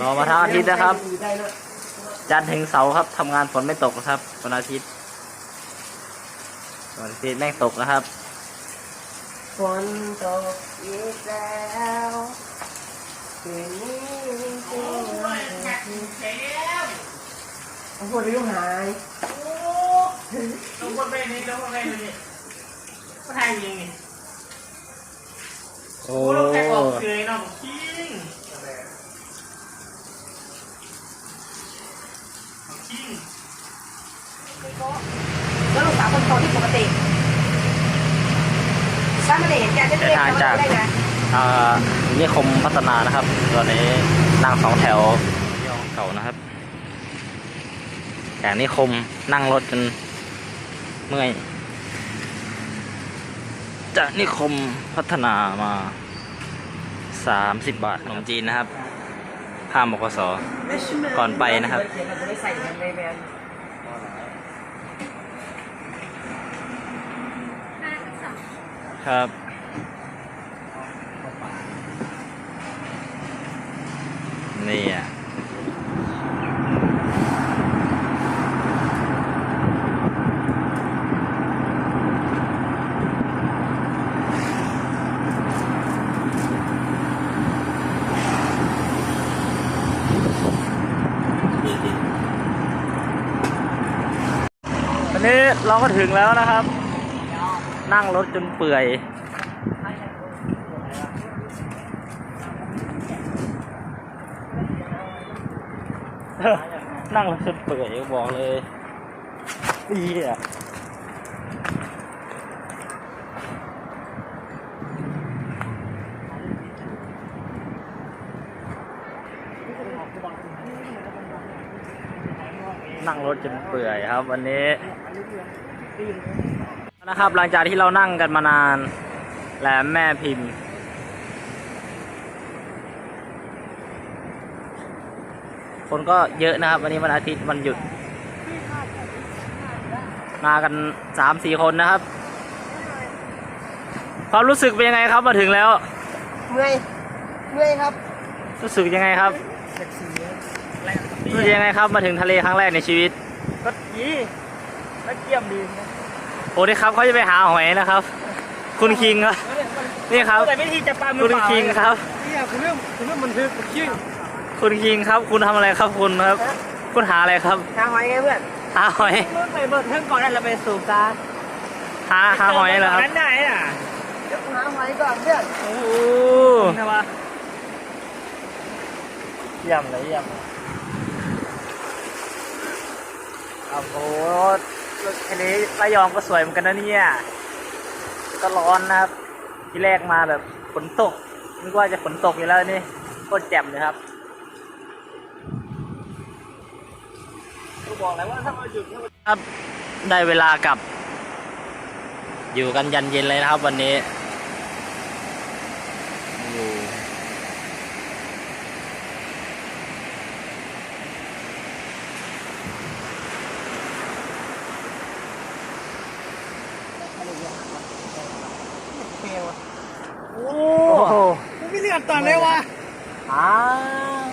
รอมาทั้งอาทิตย์นะครับ จันทร์ถึงเสาร์ครับทำงานฝนไม่ตกนะครับวันอาทิตย์วันอาทิตย์แม่งตกนะครับฝนตกอีกแล้วคืนนี้จริงๆโอ้โหริ้วหายลงบนไปนี่ลงบนไปนี่ก็ไทยยิงนี่โอ้โอ้ลงแค่ออกเกยเนาะจริงจริง แล้วลูกสาวคนโตที่ปกติถ้า ไม่ได้เห็นกจะเรียกเขางอ่านิคมพัฒนานะครับ ตอนนี้นั่งสองแถวยองเก่านะครับจากนิคมนั่งรถจนเมื่อยจากนิคมพัฒนามาสามสิบบาทขนมจีนนะครับ ข้ามบกสก่อนไปนะครับ เราจะได้ใส่กันในแบรนด์ ครับ นี่อะันนี้เราก็ถึงแล้วนะครับ นั่งรถจนเปื่อย นั่งรถจนเปื่อยบอกเลยดีอะนั่งรถจนเปื่อยครับ วันนี้ นะครับหลังจากที่เรานั่งกันมานานแหลมแม่พิมพ์ คนก็เยอะนะครับ วันนี้วันอาทิตย์วันหยุด มากันสามสี่คนนะครับ ความรู้สึกเป็นยังไงครับมาถึงแล้ว เมื่อยเมื่อยครับ รู้สึกยังไงครับรู้สึกยังไงครับมาถึงทะเลครั้งแรกในชีวิต ก็ดีแล้วเกี่ยมดีโอ้นี่ครับเขาจะไปหาหอยนะครับ คุณคิงครับ นี่ครับ แต่วิธีจะปามือคุณเปล่าคิงครับ เนี่ยคุณเรื่องคุณเรื่องมันคือชื่อคุณคิงครับ คุณทำอะไรครับคุณครับ คุณหาอะไรครับ หาหอยไงเพื่อนหาหอย เมื่อไปเบิร์ดเทิงก่อนนั้นเราไปสูบตาหาหาหอยเหรอครับนั้นได้อะเดี๋ยวหาหอยก่อนเพื่อนโอ้นะวะเยี่ยมเลยเยี่ยมโอ้โทะเลระยองก็สวยเหมือนกันนะเนี่ยก็ร้อนนะครับ ที่แรกมาแบบฝนตกนึกว่าจะฝนตกอยู่แล้วนี่โคตรแจ่มเลยครับบอกแล้วว่าถ้ามาหยุดครับ ได้เวลากับ อยู่กันยันเย็นเลยนะครับวันนี้ ลโอ้โอ้โหไม่เลือดตอนเลยวะอ้าว